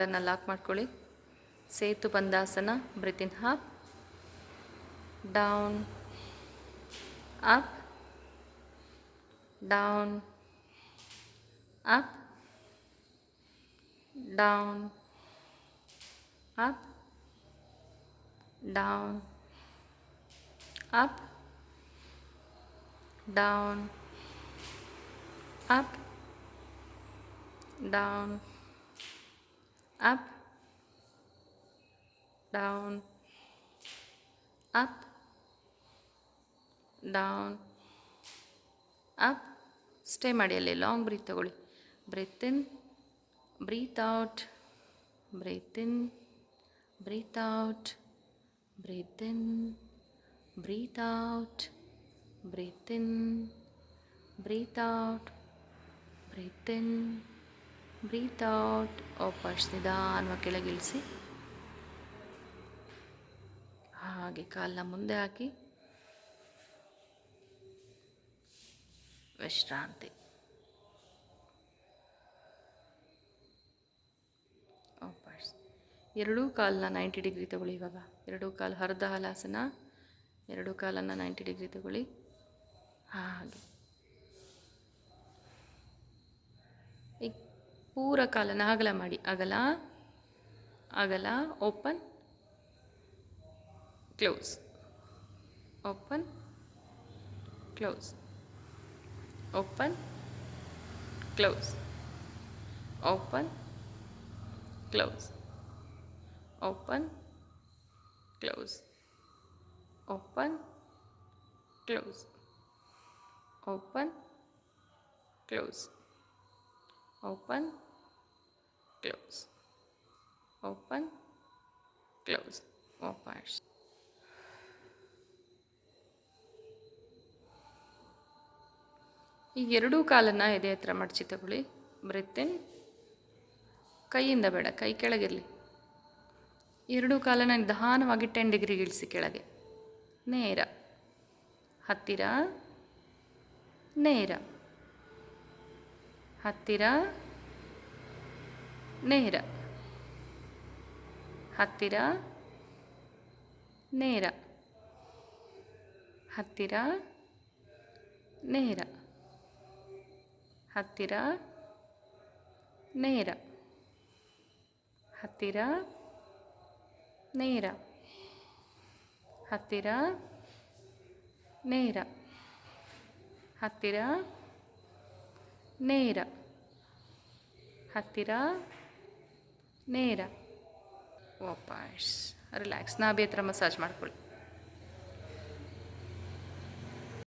ಅದನ್ನು ಲಾಕ್ ಮಾಡ್ಕೊಳ್ಳಿ. ಸೇತು ಬಂದಾಸನ breath in hop down up down up down up down up down up down up. Down. Up. Down up stay ಮಾಡಿ ಅಲ್ಲಿ long breath ತಗೊಳ್ಳಿ. Breath in breath out breath in breath out breath in breath out breath in breath out breath in breath out. ವಾಪಸ್ ನಿಧಾನವಾಗಿ ಕೆಳಗಿಳಿಸಿ ಹಾಗೆ ಕಾಲನ್ನ ಮುಂದೆ ಹಾಕಿ. ವಿಶ್ರಾಂತಿ. ವಾಪಸ್ ಎರಡೂ ಕಾಲನ್ನ ನೈಂಟಿ ಡಿಗ್ರಿ ತಗೊಳ್ಳಿ ಇವಾಗ. ಎರಡೂ ಕಾಲು ಹರಿದ ಹಲಾಸನ. ಎರಡೂ ಕಾಲನ್ನು ನೈಂಟಿ ಡಿಗ್ರಿ ತಗೊಳ್ಳಿ. ಹಾಗೆ. ಈಗ ಪೂರ ಕಾಲನ ಅಗಲ ಮಾಡಿ. ಅಗಲ ಅಗಲ open close open close open close open close open close open close open close open close open close opens ಈಗ ಎರಡೂ ಕಾಲನ್ನು ಎದೆ ಹತ್ರ ಮಡಚಿ ತಗೊಳ್ಳಿ. ಬ್ರೆತ್ತಿನ್ ಕೈಯಿಂದ ಬೇಡ, ಕೈ ಕೆಳಗಿರಲಿ. ಎರಡೂ ಕಾಲನ್ನು ನಿಧಾನವಾಗಿ ಟೆನ್ ಡಿಗ್ರಿಗೆ ಇಳಿಸಿ ಕೆಳಗೆ. ನೇರ. ಹತ್ತಿರ. ನೇರ. ಹತ್ತಿರ ನೇರ. ಹತ್ತಿರ ನೇರ. ಹತ್ತಿರ ನೇರ. ಹತ್ತಿರ ನೇರ. ಹತ್ತಿರ ನೇರ. ಹತ್ತಿರ ನೇರ. ಹತ್ತಿರ ನೇರ. ಹತ್ತಿರ ನೇರ. ವಾಪಸ್. ರಿಲ್ಯಾಕ್ಸ್. ನಾಭಿ ಹತ್ರ ಮಸಾಜ್ ಮಾಡ್ಕೊಳ್ಳಿ.